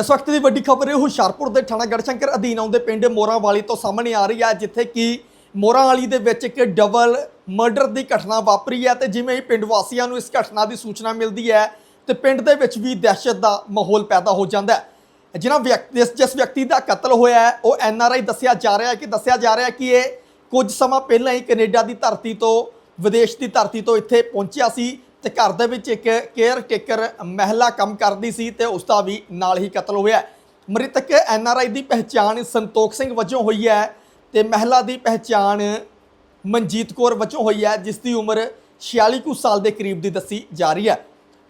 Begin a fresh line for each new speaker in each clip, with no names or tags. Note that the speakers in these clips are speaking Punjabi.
ਇਸ ਵਕਤ ਦੀ ਵੱਡੀ ਖਬਰ ਇਹ ਹੁਸ਼ਿਆਰਪੁਰ ਦੇ ਥਾਣਾ ਗੜਸ਼ੰਕਰ ਅਧੀਨ ਆਉਂਦੇ ਪਿੰਡ ਮੋਰਾਂਵਾਲੀ ਤੋਂ ਸਾਹਮਣੇ ਆ ਰਹੀ ਹੈ, ਜਿੱਥੇ ਕਿ ਮੋਰਾਂਵਾਲੀ ਦੇ ਵਿੱਚ ਇੱਕ ਡਬਲ ਮਰਡਰ ਦੀ ਘਟਨਾ ਵਾਪਰੀ ਹੈ ਤੇ ਜਿਵੇਂ ਹੀ ਪਿੰਡ ਵਾਸੀਆਂ ਨੂੰ ਇਸ ਘਟਨਾ ਦੀ ਸੂਚਨਾ ਮਿਲਦੀ ਹੈ ਤੇ ਪਿੰਡ ਦੇ ਵਿੱਚ ਵੀ ਦਹਿਸ਼ਤ ਦਾ ਮਾਹੌਲ ਪੈਦਾ ਹੋ ਜਾਂਦਾ ਹੈ। ਜਿਨ੍ਹਾਂ ਵਿਅਕਤੀ ਜਿਸ- ਜਿਸ ਵਿਅਕਤੀ ਦਾ ਕਤਲ ਹੋਇਆ ਹੈ, ਉਹ ਐਨ ਆਰ ਆਈ ਦੱਸਿਆ ਜਾ ਰਿਹਾ ਹੈ ਕਿ, ਦੱਸਿਆ ਜਾ ਰਿਹਾ ਕਿ ਇਹ ਕੁਝ ਸਮਾਂ ਪਹਿਲਾਂ ਹੀ ਕੈਨੇਡਾ ਦੀ ਧਰਤੀ ਤੋਂ, ਵਿਦੇਸ਼ ਦੀ ਧਰਤੀ ਤੋਂ ਇੱਥੇ ਪਹੁੰਚਿਆ ਸੀ। ਤੇ ਘਰ ਦੇ ਵਿੱਚ ਇੱਕ ਕੇਅਰ ਟੇਕਰ ਮਹਿਲਾ ਕੰਮ ਕਰਦੀ ਸੀ ਤੇ ਉਸ ਦਾ ਵੀ ਨਾਲ ਹੀ ਕਤਲ ਹੋਇਆ ਮ੍ਰਿਤਕ ਐਨ ਆਰ ਆਈ ਦੀ ਪਹਿਚਾਣ ਸੰਤੋਖ ਸਿੰਘ ਵਜੋਂ ਹੋਈ ਹੈ ਤੇ ਮਹਿਲਾ ਦੀ ਪਹਿਚਾਣ ਮਨਜੀਤ ਕੌਰ ਵਜੋਂ ਹੋਈ ਹੈ, ਜਿਸ ਦੀ ਉਮਰ 46 ਕੁ ਸਾਲ ਦੇ ਕਰੀਬ ਦੀ ਦੱਸੀ ਜਾ ਰਹੀ ਹੈ।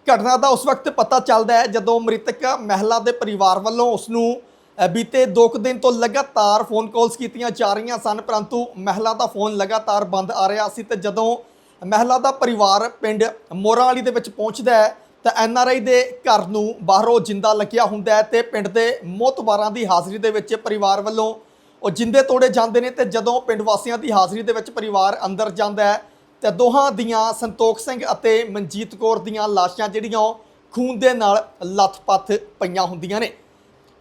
ਘਟਨਾ ਦਾ ਉਸ ਵਕਤ ਪਤਾ ਚੱਲਦਾ ਹੈ ਜਦੋਂ ਮ੍ਰਿਤਕ ਮਹਿਲਾ ਦੇ ਪਰਿਵਾਰ ਵੱਲੋਂ ਉਸ ਨੂੰ ਬੀਤੇ 2 ਕੁ ਦਿਨ ਤੋਂ ਲਗਾਤਾਰ ਫੋਨ ਕਾਲਸ ਕੀਤੀਆਂ ਜਾ ਰਹੀਆਂ ਸਨ, ਪਰੰਤੂ ਮਹਿਲਾ ਦਾ ਫੋਨ ਲਗਾਤਾਰ ਬੰਦ ਆ ਰਿਹਾ ਸੀ ਤੇ ਜਦੋਂ ਮਹਿਲਾ ਦਾ ਪਰਿਵਾਰ ਪਿੰਡ ਮੋਰਾਂਵਾਲੀ ਦੇ ਵਿੱਚ ਪਹੁੰਚਦਾ ਹੈ, ਤਾਂ ਐਨ ਆਰ ਆਈ ਦੇ ਘਰ ਨੂੰ ਬਾਹਰੋਂ ਜਿੰਦਾ ਲੱਗਿਆ ਹੁੰਦਾ ਹੈ ਤੇ ਪਿੰਡ ਦੇ ਮੋਤਬਾਰਾਂ ਦੀ ਹਾਜ਼ਰੀ ਦੇ ਵਿੱਚ ਪਰਿਵਾਰ ਵੱਲੋਂ ਉਹ ਜਿੰਦੇ ਤੋੜੇ ਜਾਂਦੇ ਨੇ ਤੇ ਜਦੋਂ ਪਿੰਡ ਵਾਸੀਆਂ ਦੀ ਹਾਜ਼ਰੀ ਦੇ ਵਿੱਚ ਪਰਿਵਾਰ ਅੰਦਰ ਜਾਂਦਾ ਹੈ, ਤੇ ਦੋਹਾਂ ਦੀਆਂ ਸੰਤੋਖ ਸਿੰਘ ਅਤੇ ਮਨਜੀਤ ਕੌਰ ਦੀਆਂ ਲਾਸ਼ਾਂ ਜਿਹੜੀਆਂ ਉਹ ਖੂਨ ਦੇ ਨਾਲ ਲੱਥ ਪੱਥ ਪਈਆਂ ਹੁੰਦੀਆਂ ਨੇ।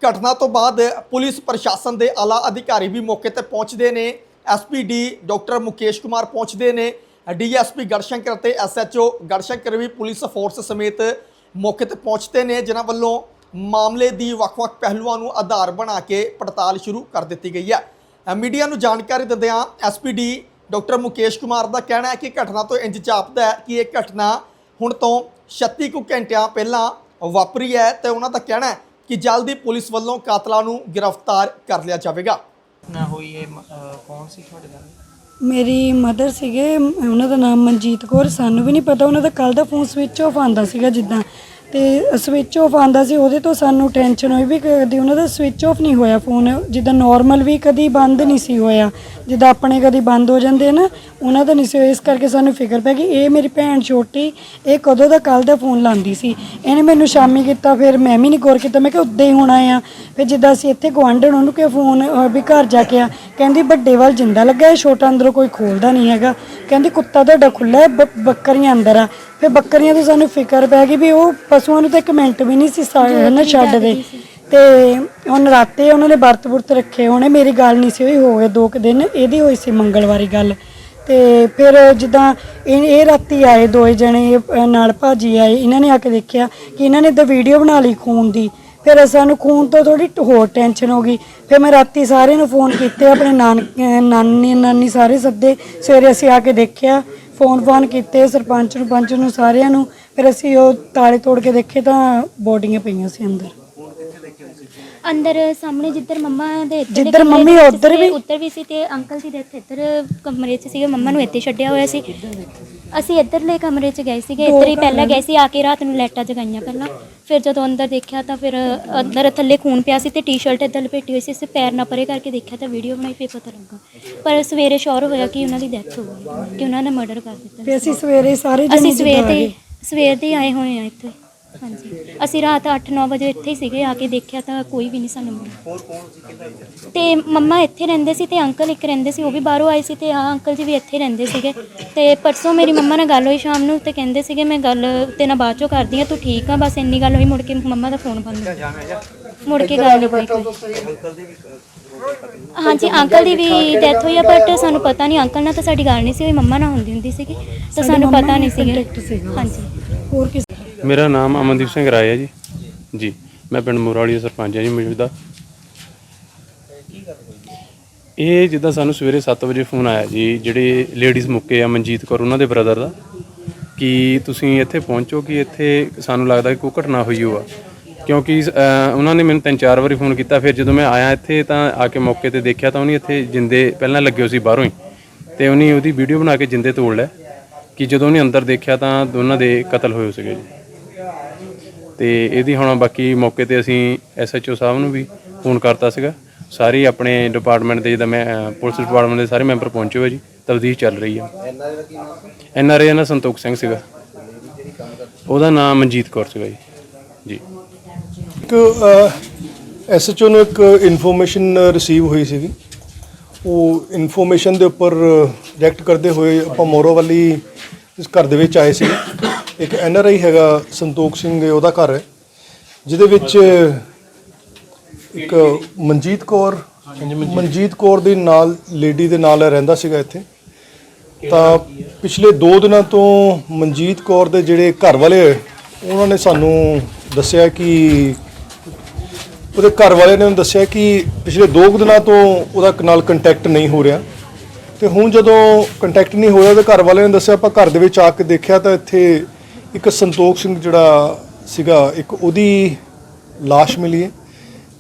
ਘਟਨਾ ਤੋਂ ਬਾਅਦ ਪੁਲਿਸ ਪ੍ਰਸ਼ਾਸਨ ਦੇ ਆਲਾ ਅਧਿਕਾਰੀ ਵੀ ਮੌਕੇ ਤੇ ਪਹੁੰਚਦੇ ਨੇ ਐਸਪੀਡੀ ਡਾਕਟਰ ਮੁਕੇਸ਼ ਕੁਮਾਰ ਪਹੁੰਚਦੇ ਨੇ ਡੀਐਸਪੀ ਗੜਸ਼ੰਕਰ ਤੇ ਐਸਐਚਓ ਗੜਸ਼ੰਕਰ ਵੀ ਪੁਲਿਸ ਫੋਰਸ ਸਮੇਤ ਮੌਕੇ ਤੇ ਪਹੁੰਚਦੇ ਨੇ, ਜਿਨ੍ਹਾਂ ਵੱਲੋਂ ਮਾਮਲੇ ਦੀ ਵੱਖ-ਵੱਖ ਪਹਿਲੂਆਂ ਨੂੰ ਆਧਾਰ ਬਣਾ ਕੇ ਪੜਤਾਲ ਸ਼ੁਰੂ ਕਰ ਦਿੱਤੀ ਗਈ ਹੈ। ਮੀਡੀਆ ਨੂੰ ਜਾਣਕਾਰੀ ਦਿੰਦਿਆਂ ਐਸਪੀਡੀ ਡਾਕਟਰ ਮੁਕੇਸ਼ ਕੁਮਾਰ ਦਾ ਕਹਿਣਾ ਹੈ ਕਿ ਘਟਨਾ ਤੋਂ ਇੰਜ ਜਾਪਦਾ ਹੈ ਕਿ ਇਹ ਘਟਨਾ ਹੁਣ ਤੋਂ 36 ਕੁ ਘੰਟਿਆਂ ਪਹਿਲਾਂ ਵਾਪਰੀ ਹੈ ਤੇ ਉਹਨਾਂ ਦਾ ਕਹਿਣਾ ਹੈ ਕਿ ਜਲਦੀ ਪੁਲਿਸ ਵੱਲੋਂ ਕਾਤਲਾਂ ਨੂੰ ਗ੍ਰਿਫਤਾਰ ਕਰ ਲਿਆ ਜਾਵੇਗਾ।
ਨਾ ਹੋਈ ਇਹ ਕੌਣ ਸੀ ਤੁਹਾਡੇ ਨਾਲ?
ਮੇਰੀ ਮਦਰ ਸੀਗੇ, ਉਹਨਾਂ ਦਾ ਨਾਮ ਮਨਜੀਤ ਕੌਰ, ਸਾਨੂੰ ਵੀ ਨਹੀਂ ਪਤਾ, ਉਹਨਾਂ ਦਾ ਕੱਲ ਦਾ ਫੋਨ ਸਵਿਚ ਆਫ ਆਂਦਾ ਸੀਗਾ ਜਿੱਦਾਂ। ਤੇ ਸਵਿਚ ਆਫ ਆਂਦਾ ਸੀ ਉਹਦੇ ਤੋਂ ਸਾਨੂੰ ਟੈਨਸ਼ਨ ਹੋਈ ਵੀ ਕਦੀ ਉਹਨਾਂ ਦਾ ਸਵਿਚ ਆਫ ਨਹੀਂ ਹੋਇਆ ਫੋਨ ਜਿੱਦਾਂ ਨਾਰਮਲ ਵੀ ਕਦੀ ਬੰਦ ਨਹੀਂ ਸੀ ਹੋਇਆ ਜਿੱਦਾਂ ਆਪਣੇ ਕਦੀ ਬੰਦ ਹੋ ਜਾਂਦੇ ਆ ਨਾ ਉਹਨਾਂ ਦਾ ਨਹੀਂ ਸੀ ਹੋਇਆ ਇਸ ਕਰਕੇ ਸਾਨੂੰ ਫਿਕਰ ਪੈ ਗਈ ਇਹ ਮੇਰੀ ਭੈਣ ਛੋਟੀ ਇਹ ਕਦੋਂ ਦਾ ਕੱਲ ਦਾ ਫੋਨ ਲਾਉਂਦੀ ਸੀ ਇਹਨੇ ਮੈਨੂੰ ਸ਼ਾਮੀ ਕੀਤਾ ਫਿਰ ਮੈਂ ਵੀ ਨਹੀਂ ਗੌਰ ਕੀਤਾ ਮੈਂ ਕਿ ਉੱਦਾਂ ਹੀ ਹੋਣਾ ਆ ਫਿਰ ਜਿੱਦਾਂ ਅਸੀਂ ਇੱਥੇ ਗੁਆਂਢਣ ਉਹਨੂੰ ਕਿ ਫੋਨ ਅਹ, ਵੀ ਘਰ ਜਾ ਕੇ ਆ ਕਹਿੰਦੀ ਵੱਡੇ ਵੱਲ ਜਿੰਦਾ ਲੱਗਾ ਹੈ ਛੋਟਾ ਅੰਦਰੋਂ ਕੋਈ ਖੋਲਦਾ ਨਹੀਂ ਹੈਗਾ ਕਹਿੰਦੀ ਕੁੱਤਾ ਤੁਹਾਡਾ ਖੁੱਲਾ ਹੈ ਬ- ਬੱਕਰੀਆਂ ਅੰਦਰ ਆ ਫਿਰ ਬੱਕਰੀਆਂ ਤੋਂ ਸਾਨੂੰ ਫਿਕਰ ਪੈ ਗਈ ਵੀ ਉਹ ਪਸ਼ੂਆਂ ਨੂੰ ਤਾਂ ਇੱਕ ਮਿੰਟ ਵੀ ਨਹੀਂ ਸੀ ਸਾ- ਨਾ ਛੱਡਦੇ ਤੇ ਹੁਣ ਰਾਤੇ ਉਹਨਾਂ ਨੇ ਵਰਤ ਵੁਰਤ ਰੱਖੇ ਹੋਣੇ। ਮੇਰੀ ਗੱਲ ਨਹੀਂ ਸੀ ਹੋਈ ਹੋ ਗਏ ਦੋ ਕੁ ਦਿਨ। ਇਹਦੀ ਹੋਈ ਸੀ ਮੰਗਲਵਾਰੀ ਗੱਲ। ਤੇ ਫਿਰ ਜਿੱਦਾਂ ਇਹ ਇਹ ਰਾਤੀ ਆਏ ਦੋਏ ਜਣੇ ਅਹ ਨਾਲ ਭਾਜੀ ਆਏ। ਇਹਨਾਂ ਨੇ ਆ ਕੇ ਦੇਖਿਆ ਕਿ ਇਹਨਾਂ ਨੇ ਤਾਂ ਵੀਡੀਓ ਬਣਾ ਲਈ ਖੂਨ ਦੀ। ਫਿਰ ਸਾਨੂੰ ਖੂਨ ਤੋਂ ਥੋੜੀ ਹੋਰ ਟੈਨਸ਼ਨ ਹੋ ਗਈ। ਫਿਰ ਮੈਂ ਰਾਤੀ ਸਾਰਿਆਂ ਨੂੰ ਫੋਨ ਕੀਤੇ ਆਪਣੇ ਨਾਨ ਅਹ ਨਾਨੀ ਨਾਨੀ ਸਾਰੇ ਸੱਦੇ। ਸਵੇਰੇ ਅਸੀਂ ਆ ਕੇ ਦੇਖਿਆ ਫੋਨ ਫੋਨ ਕੀਤੇ ਸਰਪੰਚ ਨੂੰ ਪੰਚ ਨੂੰ ਸਾਰਿਆਂ ਨੂੰ। ਫਿਰ ਅਸੀਂ ਉਹ ਤਾਲੇ ਤੋੜ ਕੇ ਦੇਖੇ ਤਾਂ ਬੋਡੀਆਂ ਪਈਆਂ ਸੀ ਅੰਦਰ।
ਅੰਦਰ ਸਾਹਮਣੇ ਜਿੱਧਰ ਮੰਮਾ ਦੇ ਇੱਧਰ ਦੇ
ਜਿੱਧਰ
ਕਮਰੇ
ਮੰਮੀ
ਦੇ ਵਿੱਚ
ਉੱਧਰ ਵੀ?
ਉੱਧਰ ਵੀ ਸੀ ਤੇ ਅੰਕਲ ਜੀ ਦੇ ਇੱਥੇ ਇੱਧਰ ਕਮਰੇ 'ਚ ਸੀਗੇ ਮੰਮਾ ਨੂੰ ਇੱਥੇ ਛੱਡਿਆ ਹੋਇਆ ਸੀ। ਅਸੀਂ ਇੱਧਰਲੇ ਕਮਰੇ 'ਚ ਗਏ ਸੀਗੇ ਇੱਧਰ ਹੀ ਪਹਿਲਾਂ ਗਏ ਸੀ ਆ ਕੇ ਰਾਤ ਨੂੰ ਲਾਈਟਾਂ ਜਗਾਈਆਂ ਪਹਿਲਾਂ। ਫਿਰ ਜਦੋਂ ਅੰਦਰ ਦੇਖਿਆ ਤਾਂ ਫਿਰ ਅੰਦਰ ਥੱਲੇ ਖੂਨ ਪਿਆ ਸੀ ਤੇ ਟੀ-ਸ਼ਰਟ ਇੱਧਰ ਲਪੇਟੀ ਹੋਈ ਸੀ ਅਸੀਂ ਪੈਰ ਨਾ ਪਰੇ ਕਰਕੇ ਦੇਖਿਆ ਤਾਂ ਵੀਡੀਓ ਬਣਾਈ ਫਿਰ ਪਤਾ ਲੱਗਾ। ਪਰ ਸਵੇਰੇ ਸ਼ੋਰ ਹੋਇਆ ਕਿ ਉਹਨਾਂ ਦੀ ਡੈਥ ਹੋ ਗਈ ਕਿ ਉਹਨਾਂ ਨੇ ਮਰਡਰ ਕਰ ਦਿੱਤਾ।
ਅਸੀਂ ਸਵੇਰੇ ਸਾਰੇ ਜਣੇ
ਅਸੀਂ ਸਵੇਰ
ਜਿੱਦਾਂ ਆ ਗਏ।
ਸਵੇਰ ਦੇ ਆਏ ਹੋਏ ਆ ਇੱਥੇ। ਹਾਂਜੀ। ਅਸੀਂ ਰਾਤ 8-9 ਵਜੇ ਇੱਥੇ ਹੀ ਸੀਗੇ ਆ ਕੇ ਦੇਖਿਆ ਤਾਂ ਕੋਈ ਵੀ ਨਹੀਂ ਸਾਨੂੰ ਮਿਲਿਆ। ਤੇ ਮੰਮਾ ਇੱਥੇ ਰਹਿੰਦੇ ਸੀ ਤੇ ਅੰਕਲ ਇੱਕ ਰਹਿੰਦੇ ਸੀ ਉਹ ਵੀ ਬਾਹਰੋਂ ਆਏ ਸੀ ਤੇ ਆ ਅੰਕਲ ਜੀ ਵੀ ਇੱਥੇ ਰਹਿੰਦੇ ਸੀਗੇ। ਤੇ ਪਰਸੋਂ ਮੇਰੀ ਮੰਮਾ ਨਾਲ ਗੱਲ ਹੋਈ ਸ਼ਾਮ ਨੂੰ ਤੇ ਕਹਿੰਦੇ ਸੀਗੇ ਮੈਂ ਗੱਲ ਤੇ ਨਾਲ ਬਾਅਦ ਚੋਂ ਕਰਦੀ ਆ ਤੂੰ ਠੀਕ ਆ ਬਸ ਇੰਨੀ ਗੱਲ ਹੋਈ ਮੁੜ ਕੇ ਮੰਮਾ ਦਾ ਫੋਨ ਬੰਦ ਮੁੜ ਕੇ ਗੱਲ ਨਹੀਂ ਹੋਈ ਕੋਈ। ਹਾਂਜੀ ਅੰਕਲ ਦੀ ਵੀ ਡੈਥ ਹੋਈ ਆ ਬਟ ਸਾਨੂੰ ਪਤਾ ਨਹੀਂ ਅੰਕਲ ਨਾਲ ਤਾਂ ਸਾਡੀ ਗੱਲ ਨਹੀਂ ਸੀ ਹੋਈ ਮੰਮਾ ਨਾਲ ਹੁੰਦੀ ਹੁੰਦੀ ਸੀਗੀ ਤਾਂ ਸਾਨੂੰ ਪਤਾ ਨਹੀਂ ਸੀਗਾ। ਹਾਂਜੀ।
ਹੋਰ ਕਿਸ
ਮੇਰਾ ਨਾਮ ਅਮਨਦੀਪ ਸਿੰਘ ਰਾਏ ਹੈ ਜੀ। ਜੀ ਮੈਂ ਪਿੰਡ ਮੋਰਾਲੀ ਦਾ ਸਰਪੰਚ ਹਾਂ ਜੀ ਮੌਜੂਦਾ ਇਹ ਜਿੱਦਾਂ ਸਾਨੂੰ ਸਵੇਰੇ 7 ਵਜੇ ਫੋਨ ਆਇਆ ਜੀ ਜਿਹੜੇ ਲੇਡੀਜ਼ ਮੁੱਕੇ ਆ ਮਨਜੀਤ ਕੌਰ ਉਹਨਾਂ ਦੇ ਬ੍ਰਦਰ ਦਾ ਕਿ ਤੁਸੀਂ ਇੱਥੇ ਪਹੁੰਚੋ ਕਿ ਇੱਥੇ ਸਾਨੂੰ ਲੱਗਦਾ ਕਿ ਕੋਈ ਘਟਨਾ ਹੋਈ ਹੋਆ। ਕਿਉਂਕਿ ਅਹ, ਉਹਨਾਂ ਨੇ ਮੈਨੂੰ ਤਿੰਨ ਚਾਰ ਵਾਰੀ ਫੋਨ ਕੀਤਾ ਫਿਰ ਜਦੋਂ ਮੈਂ ਆਇਆ ਇੱਥੇ ਤਾਂ ਆ ਕੇ ਮੌਕੇ ਤੇ ਦੇਖਿਆ ਤਾਂ ਉਹਨੇ ਇੱਥੇ ਜਿੰਦੇ ਪਹਿਲਾਂ ਲੱਗੇ ਹੋਏ ਸੀ ਬਾਹਰੋਂ ਹੀ। ਤੇ ਉਹਨੇ ਉਹਦੀ ਵੀਡੀਓ ਬਣਾ ਕੇ ਜਿੰਦੇ ਤੋੜ ਲਿਆ ਕਿ ਜਦੋਂ ਉਹਨੇ ਅੰਦਰ ਦੇਖਿਆ ਤਾਂ ਦੋਨਾਂ ਦੇ ਕਤਲ ਹੋਏ ਹੋਏ ਸੀਗੇ ਜੀ। ਤੇ ਇਹਦੀ ਹੁਣ ਬਾਕੀ ਮੌਕੇ ਤੇ ਅਸੀਂ ਐਸਐਚਓ ਸਾਹਿਬ ਨੂੰ ਵੀ ਫੋਨ ਕਰਤਾ ਸੀਗਾ। ਸਾਰੇ ਆਪਣੇ ਡਿਪਾਰਟਮੈਂਟ ਦੇ ਜਿੱਦਾਂ ਮੈਂ ਅਹ, ਪੁਲਿਸ ਡਿਪਾਰਟਮੈਂਟ ਦੇ ਸਾਰੇ ਮੈਂਬਰ ਪਹੁੰਚੇ ਹੋਏ ਜੀ। ਤਬਦੀਲ ਚੱਲ ਰਹੀ ਆ। ਐਨਆਰਏ ਦਾ ਸੰਤੋਖ ਸਿੰਘ ਸੀਗਾ। ਉਹਦਾ ਨਾਮ ਮਨਜੀਤ ਕੌਰ ਸੀਗਾ ਜੀ। ਜੀ।
ਇੱਕ ਐਸਐਚਓ ਨੂੰ ਇੱਕ ਇਨਫੋਰਮੇਸ਼ਨ ਰਿਸੀਵ ਹੋਈ ਸੀਗੀ। ਉਹ ਇਨਫੋਰਮੇਸ਼ਨ ਦੇ ਉੱਪਰ ਰਿਐਕਟ ਕਰਦੇ ਹੋਏ ਆਪਾਂ ਮੋਰੋਵਾਲੀ ਇਸ ਘਰ ਦੇ ਵਿੱਚ ਆਏ ਸੀ। ਇੱਕ ਐਨਆਰਆਈ ਹੈਗਾ ਸੰਤੋਖ ਸਿੰਘ ਉਹਦਾ ਘਰ ਹੈ। ਜਿਹਦੇ ਵਿੱਚ ਇੱਕ ਮਨਜੀਤ ਕੌਰ ਮਨਜੀਤ। ਕੌਰ ਦੇ ਨਾਲ ਲੇਡੀ ਦੇ ਨਾਲ ਰਹਿੰਦਾ ਸੀਗਾ ਇੱਥੇ। ਤਾਂ ਪਿਛਲੇ 2 ਦਿਨਾਂ ਤੋਂ ਮਨਜੀਤ ਕੌਰ ਦੇ ਜਿਹੜੇ ਘਰ ਵਾਲੇ ਉਹਨਾਂ ਨੇ ਸਾਨੂੰ ਦੱਸਿਆ ਕਿ ਉਹਦੇ ਘਰ ਵਾਲਿਆਂ ਨੇ ਉਹਨੂੰ ਦੱਸਿਆ ਕਿ ਪਿਛਲੇ 2 ਦਿਨਾਂ ਤੋਂ ਉਹਦਾ ਨਾਲ ਕੰਟੈਕਟ ਨਹੀਂ ਹੋ ਰਿਹਾ ਤੇ ਹੁਣ ਜਦੋਂ ਕੰਟੈਕਟ ਨਹੀਂ ਹੋਇਆ ਉਹਦੇ ਘਰ ਵਾਲਿਆਂ ਨੇ ਦੱਸਿਆ ਆਪਾਂ ਘਰ ਦੇ ਵਿੱਚ ਆ ਕੇ ਦੇਖਿਆ ਤਾਂ ਇੱਥੇ ਇੱਕ ਸੰਤੋਖ ਸਿੰਘ ਜਿਹੜਾ ਸੀਗਾ ਇੱਕ ਉਹਦੀ লাশ ਮਿਲੀ ਹੈ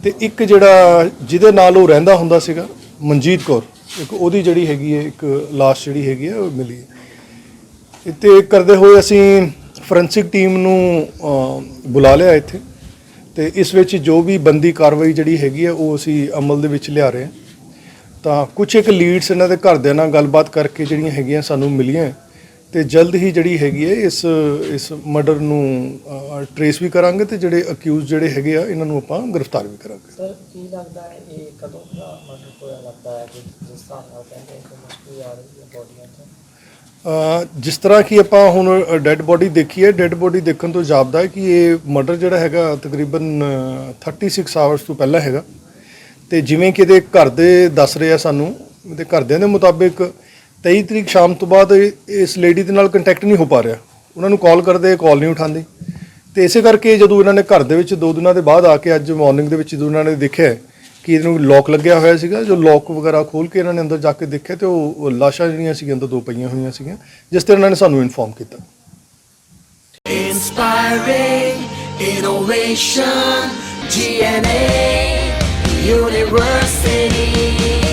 ਤੇ ਇੱਕ ਜਿਹੜਾ ਜਿਹਦੇ ਨਾਲ ਉਹ ਰਹਿੰਦਾ ਹੁੰਦਾ ਸੀਗਾ ਮਨਜੀਤ ਕੌਰ ਇੱਕ ਉਹਦੀ ਜਿਹੜੀ ਹੈਗੀ ਹੈ ਇੱਕ লাশ ਜਿਹੜੀ ਹੈਗੀ ਹੈ ਉਹ ਮਿਲੀ ਹੈ ਇੱਥੇ ਕਰਦੇ ਹੋਏ ਅਸੀਂ ਫੋਰੈਂਸਿਕ ਟੀਮ ਨੂੰ ਬੁਲਾ ਲਿਆ ਇੱਥੇ। ਤੇ ਇਸ ਵਿੱਚ ਜੋ ਵੀ ਬੰਦੀ ਕਾਰਵਾਈ ਜਿਹੜੀ ਹੈਗੀ ਹੈ ਉਹ ਅਸੀਂ ਅਮਲ ਦੇ ਵਿੱਚ ਲਿਆ ਰਹੇ ਹਾਂ। ਤਾਂ ਕੁਝ ਇੱਕ ਲੀਡਸ ਇਹਨਾਂ ਦੇ ਘਰਦਿਆਂ ਨਾਲ ਗੱਲਬਾਤ ਕਰਕੇ ਜਿਹੜੀਆਂ ਹੈਗੀਆਂ ਸਾਨੂੰ ਮਿਲੀਆਂ। ਤੇ ਜਲਦ ਹੀ ਜਿਹੜੀ ਹੈਗੀ ਹੈ ਇਸ ਇਸ ਮਰਡਰ ਨੂੰ ਟਰੇਸ ਵੀ ਕਰਾਂਗੇ ਤੇ ਜਿਹੜੇ ਅਕਿਊਜ਼ ਜਿਹੜੇ ਹੈਗੇ ਆ, ਇਹਨਾਂ ਨੂੰ ਆਪਾਂ ਗ੍ਰਿਫਤਾਰ ਵੀ ਕਰਾਂਗੇ।
ਸਰ, ਕੀ ਲੱਗਦਾ ਹੈ ਇਹ ਕਦੋਂ ਦਾ ਮਰਡਰ ਹੋਇਆ ਲੱਗਦਾ ਹੈ? ਜਿਸ ਹਿਸਾਬ ਨਾਲ ਕਹਿੰਦੇ ਕਿ ਮੁਸ਼ਕਿਲ ਆ ਰਹੀ ਹੈ ਬੋਡੀਆਂ 'ਚ।
ਜਿਸ ਤਰ੍ਹਾਂ ਕਿ ਆਪਾਂ ਹੁਣ ਡੈੱਡ ਬੋਡੀ ਦੇਖੀ ਹੈ ਡੈੱਡ ਬੋਡੀ ਦੇਖਣ ਤੋਂ ਜਾਪਦਾ ਹੈ ਕਿ ਇਹ ਮਰਡਰ ਜਿਹੜਾ ਹੈਗਾ ਤਕਰੀਬਨ ਅ, 36 ਆਵਰਸ ਤੋਂ ਪਹਿਲਾਂ ਹੈਗਾ। ਤੇ ਜਿਵੇਂ ਕਿ ਇਹਦੇ ਘਰ ਦੇ ਦੱਸ ਰਹੇ ਆ ਸਾਨੂੰ ਇਹਦੇ ਘਰਦਿਆਂ ਦੇ ਮੁਤਾਬਿਕ 23 ਤਰੀਕ ਸ਼ਾਮ ਤੋਂ ਬਾਅਦ ਇਸ ਲੇਡੀ ਦੇ ਨਾਲ ਕੰਟੈਕਟ ਨਹੀਂ ਹੋ ਪਾ ਰਿਹਾ। ਉਹਨਾਂ ਨੂੰ ਕਾਲ ਕਰਦੇ ਕਾਲ ਨਹੀਂ ਉਠਾਉਂਦੇ। ਤੇ ਇਸੇ ਕਰਕੇ ਜਦੋਂ ਇਹਨਾਂ ਨੇ ਘਰ ਦੇ ਵਿੱਚ ਦੋ ਦਿਨਾਂ ਦੇ ਬਾਅਦ ਆ ਕੇ ਅੱਜ ਮਾਰਨਿੰਗ ਦੇ ਵਿੱਚ ਜਦੋਂ ਇਹਨਾਂ ਨੇ ਦੇਖਿਆ ਕਿ ਇਹਨੂੰ ਲੋਕ ਲੱਗਿਆ ਹੋਇਆ ਸੀਗਾ ਜੋ ਲੋਕ ਵਗੈਰਾ ਖੋਲ ਕੇ ਇਹਨਾਂ ਨੇ ਅੰਦਰ ਜਾ ਕੇ ਦੇਖਿਆ ਤੇ ਉਹ ਲਾਸ਼ਾਂ ਜਿਹੜੀਆਂ ਸੀਗੀਆਂ ਅੰਦਰ ਦੋ ਪਈਆਂ ਹੋਈਆਂ ਸੀਗੀਆਂ ਜਿਸ ਤੇ ਇਹਨਾਂ ਨੇ ਸਾਨੂੰ ਇਨਫੋਰਮ ਕੀਤਾ
Inspiring innovation, GNA University.